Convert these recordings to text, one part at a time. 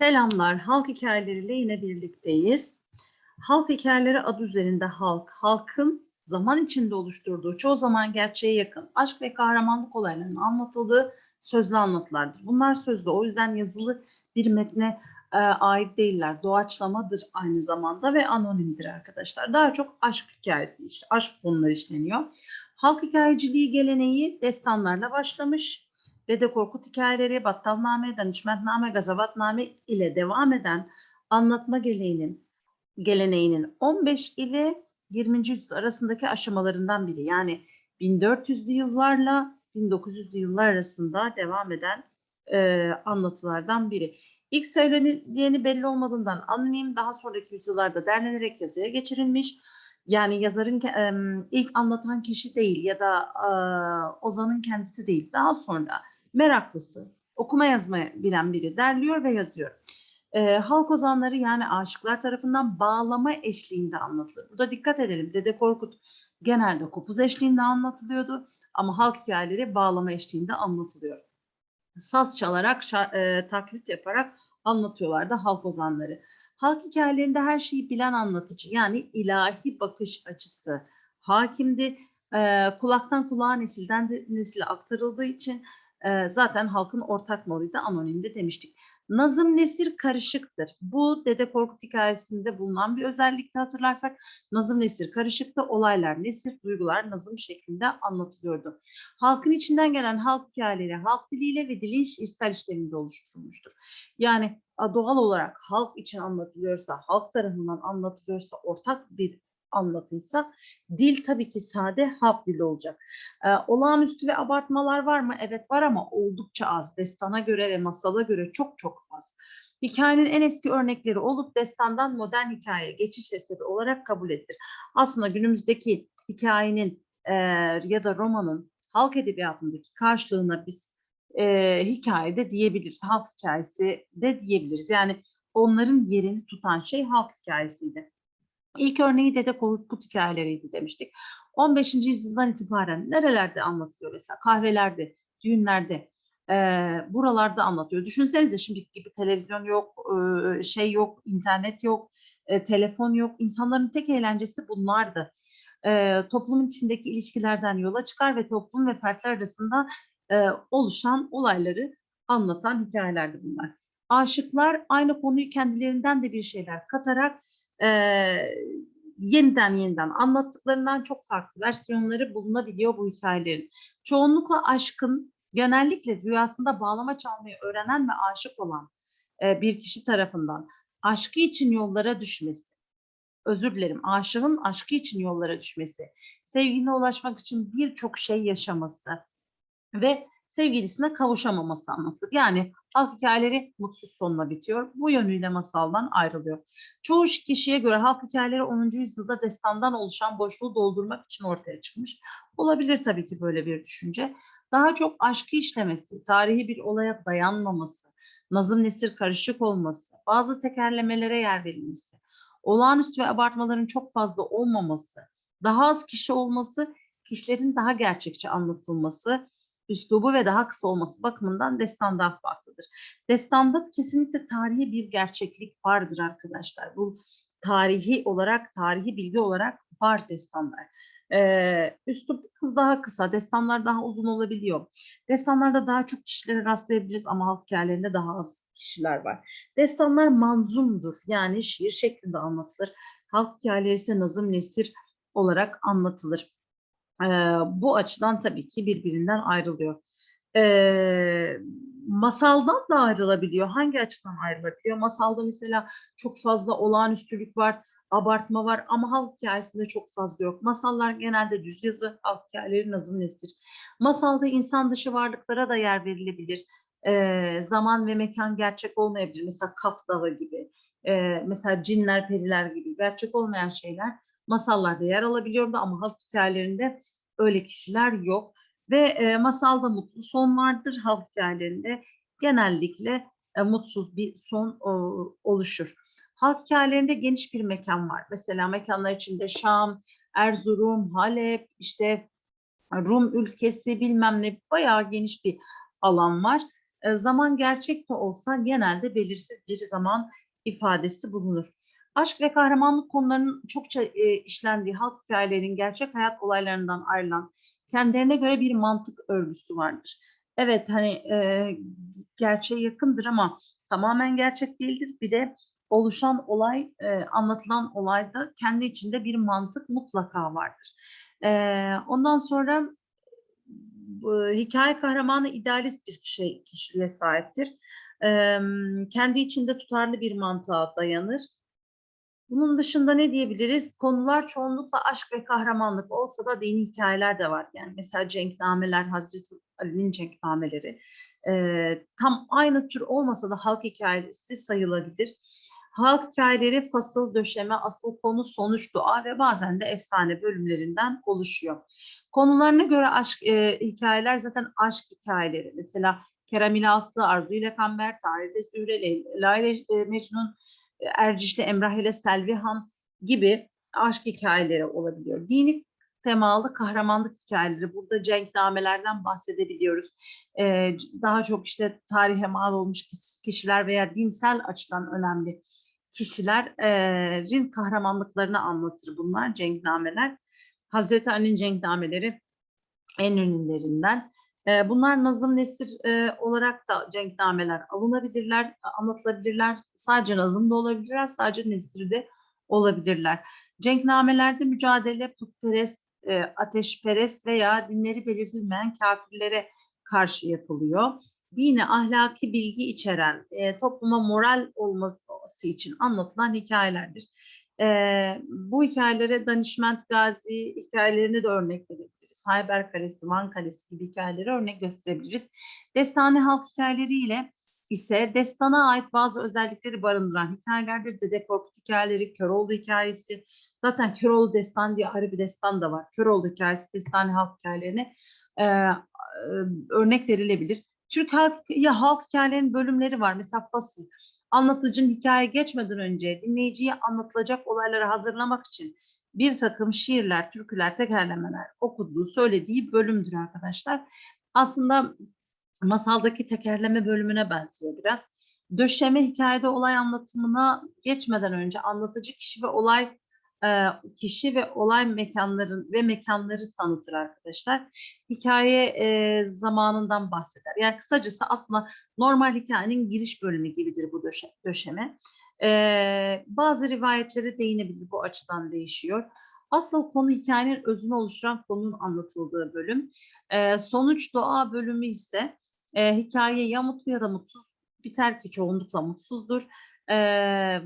Selamlar, halk hikayeleriyle yine birlikteyiz. Halk hikayeleri adı üzerinde halk, halkın zaman içinde oluşturduğu, çoğu zaman gerçeğe yakın aşk ve kahramanlık olaylarının anlatıldığı sözlü anlatılardır. Bunlar sözlü, o yüzden yazılı bir metne e, ait değiller. Doğaçlamadır aynı zamanda ve anonimdir arkadaşlar. Daha çok aşk hikayesi, işte aşk konuları işleniyor. Halk hikayeciliği geleneği destanlarla başlamış. Dede Korkut hikayeleri, Battalname, Danışmentname, Gazavatname ile devam eden anlatma geleneğinin, geleneğinin 15 ile 20. yüzyıl arasındaki aşamalarından biri. Yani 1400'lü yıllarla 1900'lü yıllar arasında devam eden e, anlatılardan biri. İlk söylenileni belli olmadığından anonim, daha sonraki yüzyıllarda derlenerek yazıya geçirilmiş. Yani yazarın em, ilk anlatan kişi değil ya da e, ozanın kendisi değil. Daha sonra meraklısı, okuma yazma bilen biri derliyor ve yazıyor. E, halk ozanları yani aşıklar tarafından bağlama eşliğinde anlatılır. Burada dikkat edelim. Dede Korkut genelde kopuz eşliğinde anlatılıyordu ama halk hikayeleri bağlama eşliğinde anlatılıyor. Saz çalarak, e, taklit yaparak anlatıyorlardı halk ozanları. Halk hikayelerinde her şeyi bilen anlatıcı yani ilahi bakış açısı hakimdi. E, kulaktan kulağa nesilden de nesile aktarıldığı için zaten halkın ortak malıydı anonimde demiştik. Nazım nesir karışıktır. Bu Dede Korkut hikayesinde bulunan bir özellikte hatırlarsak nazım nesir karışıktı. Olaylar nesir, duygular nazım şeklinde anlatılıyordu. Halkın içinden gelen halk hikayeleri halk diliyle ve dilin şiirsel işleminde oluşturulmuştur. Yani doğal olarak halk için anlatılıyorsa, halk tarafından anlatılıyorsa ortak bir anlatıysa dil tabii ki sade halk dili olacak. Ee, olağanüstü ve abartmalar var mı? Evet var ama oldukça az. Destana göre ve masala göre çok çok az. Hikayenin en eski örnekleri olup destandan modern hikayeye geçiş eseri olarak kabul edilir. Aslında günümüzdeki hikayenin e, ya da romanın halk edebiyatındaki karşılığına biz e, hikayede diyebiliriz. Halk hikayesi de diyebiliriz. Yani onların yerini tutan şey halk hikayesiydi. İlk örneği Dede Korkut hikayeleriydi demiştik. 15. yüzyıldan itibaren nerelerde anlatılıyor mesela? Kahvelerde, düğünlerde, e, buralarda anlatıyor. Düşünsenize şimdi gibi televizyon yok, e, şey yok, internet yok, e, telefon yok. İnsanların tek eğlencesi bunlardı. E, toplumun içindeki ilişkilerden yola çıkar ve toplum ve fertler arasında e, oluşan olayları anlatan hikayelerdi bunlar. Aşıklar aynı konuyu kendilerinden de bir şeyler katarak e, yeniden yeniden anlattıklarından çok farklı versiyonları bulunabiliyor bu hikayelerin. Çoğunlukla aşkın genellikle rüyasında bağlama çalmayı öğrenen ve aşık olan e, bir kişi tarafından aşkı için yollara düşmesi, özür dilerim aşığın aşkı için yollara düşmesi, sevgiline ulaşmak için birçok şey yaşaması ve sevgilisine kavuşamaması anlatılır. Yani halk hikayeleri mutsuz sonla bitiyor. Bu yönüyle masaldan ayrılıyor. Çoğu kişiye göre halk hikayeleri 10. yüzyılda destandan oluşan boşluğu doldurmak için ortaya çıkmış. Olabilir tabii ki böyle bir düşünce. Daha çok aşkı işlemesi, tarihi bir olaya dayanmaması, nazım nesir karışık olması, bazı tekerlemelere yer verilmesi, olağanüstü ve abartmaların çok fazla olmaması, daha az kişi olması, kişilerin daha gerçekçi anlatılması, üslubu ve daha kısa olması bakımından destandan farklıdır. Destanda kesinlikle tarihi bir gerçeklik vardır arkadaşlar. Bu tarihi olarak, tarihi bilgi olarak var destanlar. Ee, üslup kız daha kısa, destanlar daha uzun olabiliyor. Destanlarda daha çok kişilere rastlayabiliriz ama halk hikayelerinde daha az kişiler var. Destanlar manzumdur yani şiir şeklinde anlatılır. Halk hikayeleri ise nazım nesir olarak anlatılır. Ee, bu açıdan tabii ki birbirinden ayrılıyor. Ee, masaldan da ayrılabiliyor. Hangi açıdan ayrılabiliyor? Masalda mesela çok fazla olağanüstülük var, abartma var ama halk hikayesinde çok fazla yok. Masallar genelde düz yazı, halk hikayeleri nazım nesir. Masalda insan dışı varlıklara da yer verilebilir. Ee, zaman ve mekan gerçek olmayabilir. Mesela Kaf Dağı gibi, ee, mesela cinler, periler gibi gerçek olmayan şeyler masallarda yer alabiliyordu ama halk hikayelerinde öyle kişiler yok. Ve e, masalda mutlu son vardır, halk hikayelerinde genellikle e, mutsuz bir son o, oluşur. Halk hikayelerinde geniş bir mekan var. Mesela mekanlar içinde Şam, Erzurum, Halep, işte Rum ülkesi bilmem ne bayağı geniş bir alan var. E, zaman gerçek de olsa genelde belirsiz bir zaman ifadesi bulunur. Aşk ve kahramanlık konularının çokça e, işlendiği halk hikayelerinin gerçek hayat olaylarından ayrılan kendilerine göre bir mantık örgüsü vardır. Evet hani e, gerçeğe yakındır ama tamamen gerçek değildir. Bir de oluşan olay, e, anlatılan olayda kendi içinde bir mantık mutlaka vardır. E, ondan sonra bu, hikaye kahramanı idealist bir şey, kişiliğe sahiptir. E, kendi içinde tutarlı bir mantığa dayanır. Bunun dışında ne diyebiliriz? Konular çoğunlukla aşk ve kahramanlık olsa da dini hikayeler de var. Yani mesela cenknameler, Hazreti Ali'nin cenknameleri e, tam aynı tür olmasa da halk hikayesi sayılabilir. Halk hikayeleri fasıl, döşeme, asıl konu, sonuç, dua ve bazen de efsane bölümlerinden oluşuyor. Konularına göre aşk e, hikayeler zaten aşk hikayeleri. Mesela Kerem ile Aslı, Arzu ile Kamber, Tarih'te Zühre, Leyla ile Mecnun, e, Erciş'le Emrah ile Selvihan gibi aşk hikayeleri olabiliyor. Dini temalı kahramanlık hikayeleri. Burada cenknamelerden bahsedebiliyoruz. Ee, daha çok işte tarihe mal olmuş kişiler veya dinsel açıdan önemli kişilerin kahramanlıklarını anlatır bunlar cenknameler. Hazreti Ali'nin cenknameleri en ünlülerinden. Ee, bunlar nazım nesir e, olarak da cenknameler alınabilirler, anlatılabilirler. Sadece nazım da olabilirler, sadece nesir de olabilirler. Cenknamelerde mücadele putperest, e, ateşperest veya dinleri belirtilmeyen kafirlere karşı yapılıyor. Dine ahlaki bilgi içeren, e, topluma moral olması için anlatılan hikayelerdir. E, bu hikayelere Danişment Gazi hikayelerini de örnek verebiliriz. Hayber Kalesi, Van Kalesi gibi hikayeleri örnek gösterebiliriz. Destani halk hikayeleriyle ise destana ait bazı özellikleri barındıran hikayelerdir. Dede Korkut hikayeleri, Köroğlu hikayesi, zaten Köroğlu destan diye ayrı bir destan da var. Köroğlu hikayesi, destani halk hikayelerine e, e, örnek verilebilir. Türk halk, ya halk hikayelerinin bölümleri var. Mesela fasıl. Anlatıcının hikaye geçmeden önce dinleyiciye anlatılacak olayları hazırlamak için bir takım şiirler, türküler, tekerlemeler okuduğu, söylediği bölümdür arkadaşlar. Aslında masaldaki tekerleme bölümüne benziyor biraz. Döşeme hikayede olay anlatımına geçmeden önce anlatıcı kişi ve olay e, kişi ve olay mekanların ve mekanları tanıtır arkadaşlar. Hikaye e, zamanından bahseder. Yani kısacası aslında normal hikayenin giriş bölümü gibidir bu döşe, döşeme. E, bazı rivayetlere değinebilir bu açıdan değişiyor. Asıl konu hikayenin özünü oluşturan konunun anlatıldığı bölüm. E, sonuç doğa bölümü ise e, hikaye ya mutlu ya da mutsuz biter ki çoğunlukla mutsuzdur. E,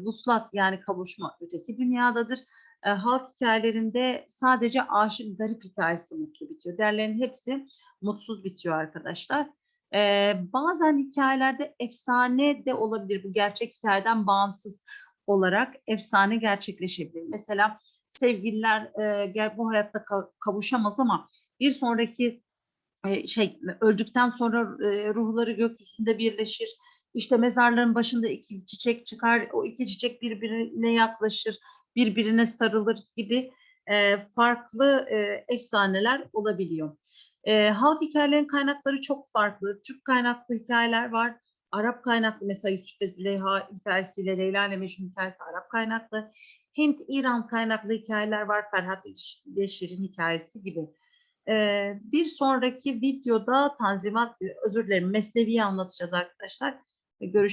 vuslat yani kavuşma öteki dünyadadır. E, halk hikayelerinde sadece aşık garip hikayesi mutlu bitiyor. Derlerin hepsi mutsuz bitiyor arkadaşlar. E, bazen hikayelerde efsane de olabilir. Bu gerçek hikayeden bağımsız olarak efsane gerçekleşebilir. Mesela sevgililer e, bu hayatta kavuşamaz ama bir sonraki e, şey öldükten sonra e, ruhları gökyüzünde birleşir. İşte mezarların başında iki çiçek çıkar, o iki çiçek birbirine yaklaşır, birbirine sarılır gibi e, farklı e, efsaneler olabiliyor. E, halk hikayelerinin kaynakları çok farklı. Türk kaynaklı hikayeler var. Arap kaynaklı mesela Yusuf ve Züleyha hikayesiyle Leyla ile Mecnun hikayesi Arap kaynaklı. Hint, İran kaynaklı hikayeler var. Ferhat Leşir'in hikayesi gibi. Ee, bir sonraki videoda Tanzimat, özür dilerim Mesnevi'yi anlatacağız arkadaşlar. Görüşürüz.